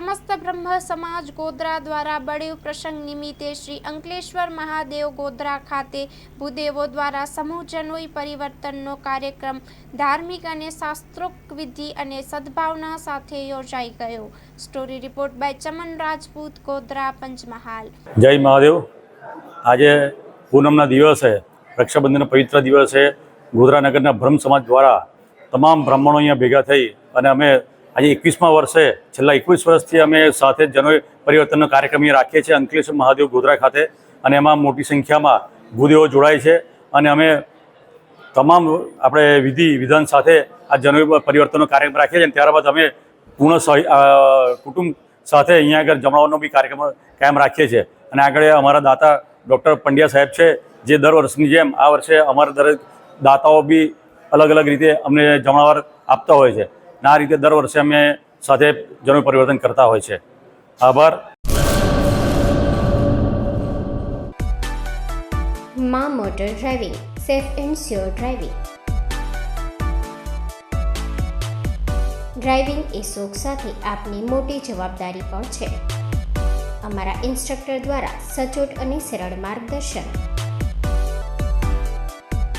સમસ્ત બ્રહ્મ સમાજ ગોધરા દ્વારા બળેવ પ્રસંગ નિમિત્તે શ્રી અંકલેશ્વર મહાદેવ ગોધરા ખાતે ભૂદેવો દ્વારા સમૂહ જનોઈ પરિવર્તનનો કાર્યક્રમ ધાર્મિક અને શાસ્ત્રોક્ત વિધિ અને સદભાવના સાથે યોજાઈ ગયો. Story report by Chaman Rajput, Godhra, Panchmahal. જય મહાદેવ. આજે પૂનમના દિવસે, રક્ષાબંધનનો પવિત્ર દિવસે ગોધરાનગરના બ્રહ્મ સમાજ દ્વારા તમામ બ્રાહ્મણો અહીંયા ભેગા થઈ અને અમે આજે એકવીસમા વર્ષે, છેલ્લા એકવીસ વર્ષથી અમે સાથે જનો પરિવર્તનનો કાર્યક્રમ રાખીએ છીએ, અંકલેશ્વર મહાદેવ ગોધરા ખાતે. અને એમાં મોટી સંખ્યામાં ભૂદેવો જોડાય છે. અને અમે તમામ આપણે વિધિ, વિધાન સાથે આ જનો પરિવર્તનનો કાર્યક્રમ રાખીએ છીએ. ત્યારબાદ અમે પૂર્ણ કુટુંબ સાથે અહીંયા આગળ જમણવાનો બી કાર્યક્રમ કાયમ રાખીએ છીએ. અને આગળ અમારા દાતા ડૉક્ટર પંડ્યા સાહેબ છે, જે દર વર્ષની જેમ આ વર્ષે અમારા દરેક દાતાઓ બી અલગ અલગ રીતે અમને જમણવાર આપતા હોય છે. આ રીતે દર વર્ષે અમે સાથે જનો પરિવર્તન કરતા હોય છે. આભાર. Maa motor driving, safe and sure driving. Driving એ શોખ સાથે આપની મોટી જવાબદારી પણ છે. અમારા ઇન્સ્ટ્રક્ટર દ્વારા સચોટ અને સરળ માર્ગદર્શન.